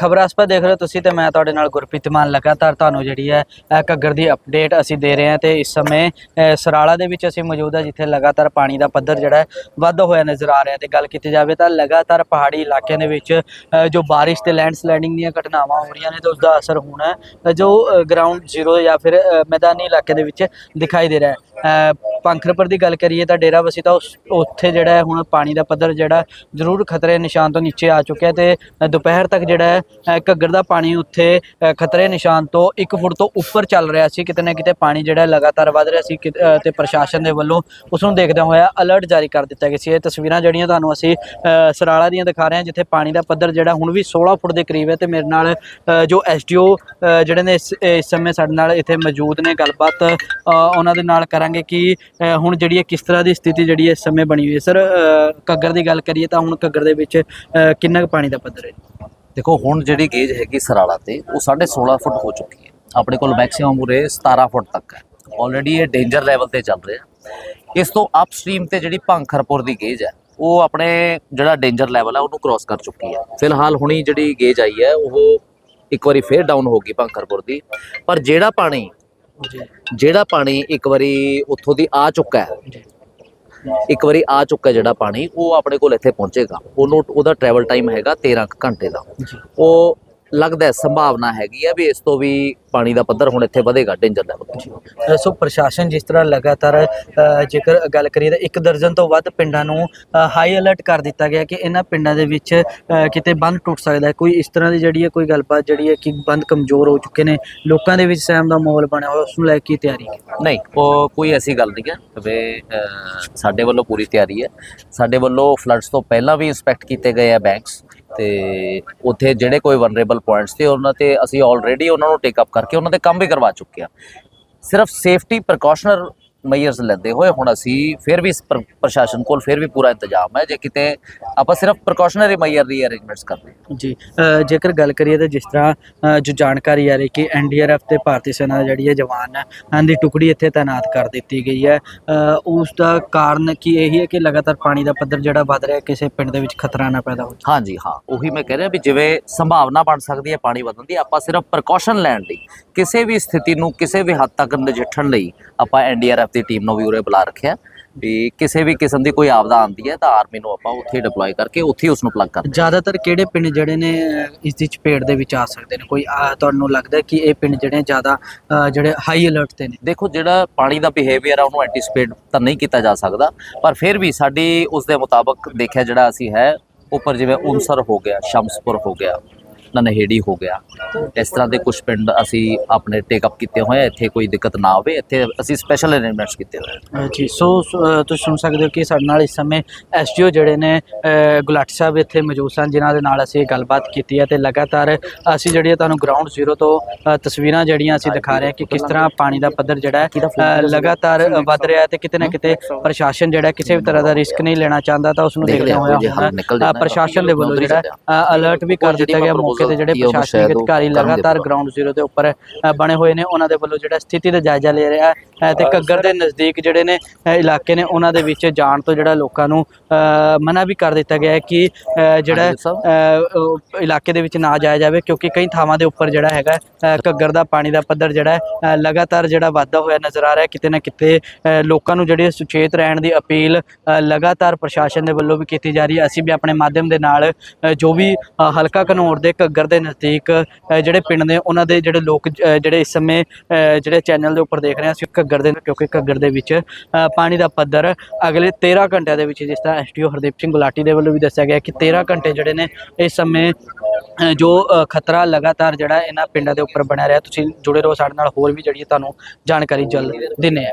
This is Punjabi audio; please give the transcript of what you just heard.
ਖ਼ਬਰ ਖਬਰਾਸਪਾ ਦੇਖ ਰਹੇ ਹੋ ਤੁਸੀਂ ਤੇ ਮੈਂ ਤੁਹਾਡੇ ਨਾਲ ਗੁਰਪ੍ਰੀਤ ਮਾਨ ਲਗਾਤਾਰ ਤੁਹਾਨੂੰ ਜਿਹੜੀ ਹੈ ਘੱਗਰ ਦੀ ਅਪਡੇਟ ਅਸੀਂ ਦੇ ਰਹੇ ਹਾਂ ਤੇ ਇਸ ਸਮੇਂ ਸਰਾਲਾ ਦੇ ਵਿੱਚ ਅਸੀਂ ਮੌਜੂਦ ਹਾਂ ਜਿੱਥੇ ਲਗਾਤਾਰ ਪਾਣੀ ਦਾ ਪੱਧਰ ਜਿਹੜਾ ਹੈ ਹੋਇਆ ਨਜ਼ਰ ਆ ਰਿਹਾ ਤੇ ਗੱਲ ਕੀਤੀ ਜਾਵੇ ਤਾਂ ਲਗਾਤਾਰ ਪਹਾੜੀ ਇਲਾਕਿਆਂ ਦੇ ਵਿੱਚ ਜੋ ਬਾਰਿਸ਼ ਤੇ ਲੈਂਡਸਲਾਈਡਿੰਗ ਦੀਆਂ ਘਟਨਾਵਾਂ ਹੋ ਰਹੀਆਂ ਨੇ ਤੇ ਉਸ ਦਾ ਅਸਰ ਹੋਣਾ ਜੋ ਗਰਾਊਂਡ ਜ਼ੀਰੋ ਜਾਂ ਫਿਰ ਮੈਦਾਨੀ ਇਲਾਕੇ ਦੇ ਵਿੱਚ ਦਿਖਾਈ ਦੇ ਰਿਹਾ ਹੈ। ਪੰਖਰਪੁਰ ਦੀ ਗੱਲ ਕਰੀਏ ਤਾਂ ਡੇਰਾ ਬਸੀ ਤਾਂ ਉਸ ਉੱਥੇ ਜਿਹੜਾ ਹੈ ਹੁਣ ਪਾਣੀ ਦਾ ਪੱਧਰ ਜਿਹੜਾ ਜ਼ਰੂਰ ਖਤਰੇ ਨਿਸ਼ਾਨ ਤੋਂ ਨੀਚੇ ਆ ਚੁੱਕਿਆ ਤੇ ਦੁਪਹਿਰ ਤੱਕ ਜਿਹੜਾ ਹੈ ਘੱਗਰ ਦਾ ਪਾਣੀ ਉੱਥੇ ਖਤਰੇ ਨਿਸ਼ਾਨ ਤੋਂ 1 ਫੁੱਟ ਤੋਂ ਉੱਪਰ ਚੱਲ ਰਿਹਾ ਸੀ ਕਿਤੇ ਨਾ ਕਿਤੇ ਪਾਣੀ ਜਿਹੜਾ ਲਗਾਤਾਰ ਵਧ ਰਿਹਾ ਸੀ ਕਿ- ਅ, ਤੇ ਪ੍ਰਸ਼ਾਸਨ ਦੇ ਵੱਲੋਂ ਉਸ ਨੂੰ ਦੇਖਦਿਆਂ ਹੋਇਆ ਅਲਰਟ ਜਾਰੀ ਕਰ ਦਿੱਤਾ ਗਿਆ ਸੀ। ਇਹ ਤਸਵੀਰਾਂ ਜਿਹੜੀਆਂ ਤੁਹਾਨੂੰ ਅਸੀਂ ਸਰਾਲਾ ਦੀਆਂ ਦਿਖਾ ਰਹੇ ਹਾਂ ਜਿੱਥੇ ਪਾਣੀ ਦਾ ਪੱਧਰ ਜਿਹੜਾ ਹੁਣ ਵੀ 16 ਫੁੱਟ ਦੇ ਕਰੀਬ ਹੈ ਤੇ ਮੇਰੇ ਨਾਲ ਅ, ਜੋ ਐਸਡੀਓ ਜਿਹੜੇ ਨੇ ਇਸ ਇਸ ਸਮੇਂ ਸਾਡੇ ਨਾਲ ਇੱਥੇ ਮੌਜੂਦ ਨੇ। ਗੱਲਬਾਤ ਉਹਨਾਂ ਦੇ ਨਾਲ ਕਰਾਂਗੇ ਕਿ ਹੁਣ ਜਿਹੜੀ ਹੈ, ਕਿਸ ਤਰ੍ਹਾਂ ਦੀ ਸਥਿਤੀ ਜਿਹੜੀ ਹੈ, ਇਸ ਸਮੇਂ ਬਣੀ ਹੋਈ ਹੈ? ਸਰ ਘੱਗਰ ਦੀ ਗੱਲ ਕਰੀਏ ਤਾਂ ਹੁਣ ਘੱਗਰ ਦੇ ਵਿੱਚ ਕਿੰਨਾ ਕੁ ਪਾਣੀ ਦਾ ਪੱਧਰ ਹੈ? ਦੇਖੋ, ਹੁਣ ਜਿਹੜੀ ਗੇਜ ਹੈਗੀ ਸਰਾਲਾ ਤੇ, ਉਹ 16.5 ਫੁੱਟ ਹੋ ਚੁੱਕੀ ਹੈ। ਆਪਣੇ ਕੋਲ ਮੈਕਸਿਮਮ ਉਰੇ 17 ਫੁੱਟ ਤੱਕ ਹੈ। ਆਲਰੇਡੀ ਇਹ ਡੇਂਜਰ ਲੈਵਲ ਤੇ ਚੱਲ ਰਿਹਾ। ਇਸ ਤੋਂ ਅਪਸਟ੍ਰੀਮ ਤੇ ਜਿਹੜੀ ਭੰਖਰਪੁਰ ਦੀ ਗੇਜ ਹੈ, ਉਹ ਆਪਣੇ ਜਿਹੜਾ ਡੇਂਜਰ ਲੈਵਲ ਹੈ, ਉਹਨੂੰ ਕ੍ਰਾਸ ਕਰ ਚੁੱਕੀ ਹੈ। ਫਿਲਹਾਲ ਹੁਣੀ ਜਿਹੜੀ ਗੇਜ ਆਈ ਹੈ, ਉਹ ਇੱਕ ਵਾਰੀ ਫੇਰ ਡਾਊਨ ਹੋ ਗਈ ਭੰਖਰਪੁਰ ਦੀ। ਪਰ ਜਿਹੜਾ ਪਾਣੀ ਜਿਹੜਾ ਪਾਣੀ ਇੱਕ ਵਾਰੀ ਉੱਥੋਂ ਦੀ ਆ ਚੁੱਕਾ ਹੈ ਇੱਕ ਵਾਰੀ ਆ ਚੁੱਕਾ ਜਿਹੜਾ ਪਾਣੀ ਉਹ ਆਪਣੇ ਕੋਲ ਇੱਥੇ ਪਹੁੰਚੇਗਾ। ਉਹਨੂੰ ਉਹਦਾ ਟਰੈਵਲ ਟਾਈਮ ਹੈਗਾ 13 ਕੁ ਘੰਟੇ ਦਾ। ਉਹ ਲੱਗਦਾ ਸੰਭਾਵਨਾ ਹੈਗੀ ਹੈ ਵੀ ਇਸ ਤੋਂ ਵੀ ਪਾਣੀ ਦਾ ਪੱਧਰ ਹੁਣ ਇੱਥੇ ਵਧੇਗਾ ਡੇਂਜਰ ਲੈਵਲ ਸੋ ਪ੍ਰਸ਼ਾਸਨ ਜਿਸ ਤਰ੍ਹਾਂ ਲਗਾਤਾਰ ਜੇਕਰ ਗੱਲ ਕਰੀਏ ਤਾਂ ਇੱਕ ਦਰਜਨ ਤੋਂ ਵੱਧ ਪਿੰਡਾਂ ਨੂੰ ਹਾਈ ਅਲਰਟ ਕਰ ਦਿੱਤਾ ਗਿਆ ਕਿ ਇਹਨਾਂ ਪਿੰਡਾਂ ਦੇ ਵਿੱਚ ਕਿਤੇ ਬੰਦ ਟੁੱਟ ਸਕਦਾ ਹੈ। ਕੋਈ ਇਸ ਤਰ੍ਹਾਂ ਦੀ ਜਿਹੜੀ ਹੈ ਕੋਈ ਗੱਲਬਾਤ ਜਿਹੜੀ ਹੈ ਕਿ ਬੰਦ ਕਮਜ਼ੋਰ ਹੋ ਚੁੱਕੇ ਨੇ ਲੋਕਾਂ ਦੇ ਵਿੱਚ ਸਹਿਮ ਦਾ ਮਾਹੌਲ ਬਣਿਆ ਹੋਇਆ ਉਸ ਨੂੰ ਲੈ ਕੇ ਤਿਆਰੀ ਨਹੀਂ ਉਹ ਕੋਈ ਐਸੀ ਗੱਲ ਨਹੀਂ ਹੈ। ਵੇ ਸਾਡੇ ਵੱਲੋਂ ਪੂਰੀ ਤਿਆਰੀ ਹੈ। ਸਾਡੇ ਵੱਲੋਂ ਫਲੱਡਸ ਤੋਂ ਪਹਿਲਾਂ ਵੀ ਇੰਸਪੈਕਟ ਕੀਤੇ ਗਏ ਆ ਬੈਂਕਸ ਤੇ ਉੱਥੇ ਜਿਹੜੇ ਕੋਈ ਵਨਰੇਬਲ ਪੁਆਇੰਟਸ ਤੇ ਉਹਨਾਂ ਤੇ ਅਸੀਂ ਆਲਰੇਡੀ ਉਹਨਾਂ ਨੂੰ ਟੇਕ ਅਪ ਕਰਕੇ ਉਹਨਾਂ ਦੇ ਕੰਮ ਵੀ ਕਰਵਾ ਚੁੱਕੇ ਆ ਸਿਰਫ ਸੇਫਟੀ ਪ੍ਰੀਕਾਸ਼ਨਰ ਮੈਜਰਸ ਲੈਂਦੇ ਹੋਏ ਹੁਣ ਅਸੀਂ ਫਿਰ ਵੀ ਪ੍ਰ- ਪ੍ਰਸ਼ਾਸਨ ਕੋਲ ਫਿਰ ਵੀ ਪੂਰਾ ਇੰਤਜ਼ਾਮ ਹੈ ਜੇ ਕਿਤੇ ਆਪਾਂ ਸਿਰਫ ਪ੍ਰੀਕਾਸ਼ਨਰੀ ਮੈਜਰ ਦੀ ਅਰੇਂਜਮੈਂਟਸ ਕਰਦੇ ਜੀ ਜੇਕਰ ਗੱਲ ਕਰੀਏ ਤਾਂ ਜਿਸ ਤਰ੍ਹਾਂ ਜੋ ਜਾਣਕਾਰੀ ਆ ਰਹੀ ਕਿ ਐਨਡੀਆਰਐਫ ਤੇ ਭਾਰਤੀ ਸੈਨਾ ਜਿਹੜੀ ਹੈ ਜਵਾਨ ਹੈ ਦੀ ਟੁਕੜੀ ਇੱਥੇ ਤਾਇਨਾਤ ਕਰ ਦਿੱਤੀ ਗਈ ਹੈ। ਉਸ ਦਾ ਕਾਰਨ ਕੀ ਇਹੀ ਹੈ ਕਿ ਲਗਾਤਾਰ ਪਾਣੀ ਦਾ ਪੱਧਰ ਜਿਹੜਾ ਵੱਧ ਰਿਹਾ ਕਿਸੇ ਪਿੰਡ ਦੇ ਵਿੱਚ ਖਤਰਾ ਨਾ ਪੈਦਾ ਹੋ ਹਾਂਜੀ ਹਾਂ ਉਹੀ ਮੈਂ ਕਹਿ ਰਿਹਾ ਵੀ ਜਿਵੇਂ ਸੰਭਾਵਨਾ ਬਣ ਸਕਦੀ ਹੈ ਪਾਣੀ ਵਧਣ ਦੀ ਆਪਾਂ ਸਿਰਫ ਪ੍ਰੀਕਾਸ਼ਨ ਲੈਣ ਲਈ ਕਿਸੇ ਵੀ ਸਥਿਤੀ ਨੂੰ ਕਿਸੇ ਵੀ ਹੱਦ ਤੱਕ ਨਜਿੱਠਣ ਲਈ ਆਪਾਂ ਐਨਡੀਆਰਐਫ ਦੀ ਟੀਮ ਨੂੰ ਵੀ ਉਰੇ ਬੁਲਾ ਰੱਖਿਆ। ਵੀ ਕਿਸੇ ਵੀ ਕਿਸਮ ਦੀ ਕੋਈ ਆਪਦਾ ਆਉਂਦੀ ਹੈ ਤਾਂ ਆਰਮੀ ਨੂੰ ਆਪਾਂ ਉੱਥੇ ਡਿਪਲੋਏ ਕਰਕੇ ਉੱਥੇ ਉਸ ਨੂੰ ਪਲੱਗ ਕਰ ਜ਼ਿਆਦਾਤਰ ਕਿਹੜੇ ਪਿੰਡ ਜਿਹੜੇ ਨੇ ਇਸ ਦੀ ਚਪੇਟ ਦੇ ਵਿੱਚ ਆ ਸਕਦੇ ਨੇ? ਕੋਈ ਤੁਹਾਨੂੰ ਲੱਗਦਾ ਕਿ ਇਹ ਪਿੰਡ ਜਿਹੜੇ ਜ਼ਿਆਦਾ ਜਿਹੜੇ ਹਾਈ ਅਲਰਟ ਤੇ ਨੇ? ਦੇਖੋ ਜਿਹੜਾ ਪਾਣੀ ਦਾ ਬਿਹੇਵੀਅਰ ਆ ਉਹਨੂੰ ਐਂਟੀਸਪੇਟ ਤਾਂ ਨਹੀਂ ਕੀਤਾ ਜਾ ਸਕਦਾ ਪਰ ਫਿਰ ਵੀ ਸਾਡੀ ਉਸ ਦੇ ਮੁਤਾਬਕ ਦੇਖਿਆ ਜਿਹੜਾ ਅਸੀਂ ਹੈ ਉੱਪਰ ਜਿਵੇਂ ਉਨਸਰ ਹੋ ਗਿਆ ਸ਼ਮਸਪੁਰ ਹੋ ਗਿਆ ਨਨਹੇੜੀ ਹੋ ਗਿਆ। ਇਸ ਤਰ੍ਹਾਂ ਦੇ ਕੁਝ ਪਿੰਡ ਅਸੀਂ ਆਪਣੇ ਟੇਕ ਅਪ ਕੀਤੇ ਹੋਏ ਆ ਇੱਥੇ ਕੋਈ ਦਿੱਕਤ ਨਾ ਆਵੇ ਇੱਥੇ ਅਸੀਂ ਸਪੈਸ਼ਲ ਅਰੇਂਜਮੈਂਟਸ ਕੀਤੇ ਹੋਏ ਆ। ਜੀ ਸੋ ਤੁਸੀਂ ਸੁਣ ਸਕਦੇ ਹੋ ਕਿ ਸਾਡੇ ਨਾਲ ਇਸ ਸਮੇਂ ਐਸਟੀਓ ਜਿਹੜੇ ਨੇ ਗੁਲਾਟੀ ਸਾਹਿਬ ਇੱਥੇ ਮੌਜੂਦ ਸਨ ਜਿਨ੍ਹਾਂ ਦੇ ਨਾਲ ਅਸੀਂ ਗੱਲਬਾਤ ਕੀਤੀ ਹੈ ਤੇ ਲਗਾਤਾਰ ਅਸੀਂ ਜਿਹੜੀ ਤੁਹਾਨੂੰ ਗਰਾਊਂਡ ਜ਼ੀਰੋ ਤੋਂ ਤਸਵੀਰਾਂ ਜਿਹੜੀਆਂ ਅਸੀਂ ਦਿਖਾ ਰਹੇ ਹਾਂ ਕਿ ਕਿਸ ਤਰ੍ਹਾਂ ਪਾਣੀ ਦਾ ਪੱਧਰ ਜਿਹੜਾ ਹੈ ਲਗਾਤਾਰ ਵੱਧ ਰਿਹਾ ਹੈ ਤੇ ਕਿਤੇ ਨਾ ਕਿਤੇ ਪ੍ਰਸ਼ਾਸਨ ਜਿਹੜਾ ਕਿਸੇ ਵੀ ਤਰ੍ਹਾਂ ਦਾ ਰਿਸਕ ਨਹੀਂ ਲੈਣਾ ਚਾਹੁੰਦਾ ਤਾਂ ਉਸ ਨੂੰ ਦੇਖ ਦੇਖਦਿਆਂ ਲਿਆ ਹੋਇਆ ਜੇ ਹੁਣ, ਹੱਲ ਨਿਕਲ ਅ, ਜਾਂਦਾ ਹੈ ਪ੍ਰਸ਼ਾਸਨ ਦੇ ਵੱਲੋਂ ਜਿਹੜਾ। ਅਲਰਟ ਵੀ ਕਰ ਦਿੱਤਾ ਗਿਆ ਮੈਂ ਮੌਕੇ ਤੇ ਜਿਹੜੇ ਪ੍ਰਸ਼ਾਸਨਿਕ ਅਧਿਕਾਰੀ ਲਗਾਤਾਰ ਗਰਾਊਂਡ ਜ਼ੀਰੋ ਦੇ ਉੱਪਰ ਬਣੇ ਹੋਏ ਨੇ ਉਹਨਾਂ ਦੇ ਵੱਲੋਂ ਜਿਹੜਾ ਸਥਿਤੀ ਦਾ ਜਾਇਜ਼ਾ ਲੈ ਰਿਹਾ ਹੈ ਤੇ ਘੱਗਰ ਦੇ ਨਜ਼ਦੀਕ ਜਿਹੜੇ ਨੇ ਇਲਾਕੇ ਨੇ ਉਹਨਾਂ ਦੇ ਵਿੱਚ ਜਾਣ ਤੋਂ ਜਿਹੜਾ ਲੋਕਾਂ ਨੂੰ ਮਨਾ ਵੀ ਕਰ ਦਿੱਤਾ ਗਿਆ ਹੈ ਕਿ ਜਿਹੜਾ ਇਲਾਕੇ ਦੇ ਵਿੱਚ ਨਾ ਜਾਇਆ ਜਾਵੇ ਕਿਉਂਕਿ ਕਈ ਥਾਵਾਂ ਦੇ ਉੱਪਰ ਜਿਹੜਾ ਹੈਗਾ ਅ, ਘੱਗਰ ਦਾ ਪਾਣੀ ਦਾ ਪੱਧਰ ਜਿਹੜਾ ਲਗਾਤਾਰ ਜਿਹੜਾ ਵਾਧਾ ਹੋਇਆ ਨਜ਼ਰ ਆ ਰਿਹਾ ਕਿਤੇ ਨਾ ਕਿਤੇ ਲੋਕਾਂ ਨੂੰ ਜਿਹੜੀ ਸੁਚੇਤ ਰਹਿਣ ਦੀ ਅਪੀਲ ਲਗਾਤਾਰ ਪ੍ਰਸ਼ਾਸਨ ਦੇ ਵੱਲੋਂ ਵੀ ਕੀਤੀ ਜਾ ਰਹੀ ਹੈ। ਅਸੀਂ ਵੀ ਆਪਣੇ ਮਾਧਿਅਮ ਦੇ ਨਾਲ ਜੋ ਵੀ ਹਲਕਾ ਘਨੌਰ ਦੇ ਘੱਗਰ ਦੇ ਨਜ਼ਦੀਕ ਜਿਹੜੇ ਪਿੰਡ ਨੇ, ਉਹਨਾਂ ਦੇ ਜਿਹੜੇ ਲੋਕ ਜਿਹੜੇ ਇਸ ਸਮੇਂ ਜਿਹੜੇ ਚੈਨਲ ਦੇ ਉੱਪਰ ਦੇਖ ਰਹੇ ਆ ਅਸੀਂ, ਘੱਗਰ ਦੇ ਕਿਉਂਕਿ ਘੱਗਰ ਦੇ ਵਿੱਚ ਪਾਣੀ ਦਾ ਪੱਧਰ, ਅਗਲੇ 13 ਘੰਟਿਆਂ ਦੇ ਵਿੱਚ, ਜਿਸ ਤਰ੍ਹਾਂ ਐਸਟੀਓ ਹਰਦੀਪ ਸਿੰਘ ਗੁਲਾਟੀ ਦੇ ਵੱਲੋਂ ਵੀ ਦੱਸਿਆ ਗਿਆ ਕਿ 13 ਘੰਟੇ ਜਿਹੜੇ ਨੇ, ਇਸ ਸਮੇਂ ਜੋ ਖਤਰਾ ਲਗਾਤਾਰ ਜਿਹੜਾ ਇਹਨਾਂ ਪਿੰਡਾਂ ਦੇ ਉੱਪਰ ਬਣਿਆ ਰਿਹਾ, ਤੁਸੀਂ ਜੁੜੇ ਰਹੋ ਸਾਡੇ ਨਾਲ, ਹੋਰ ਵੀ ਜਿਹੜੀ ਤੁਹਾਨੂੰ ਜਾਣਕਾਰੀ ਜਲਦ ਦਿੰਨੇ ਆ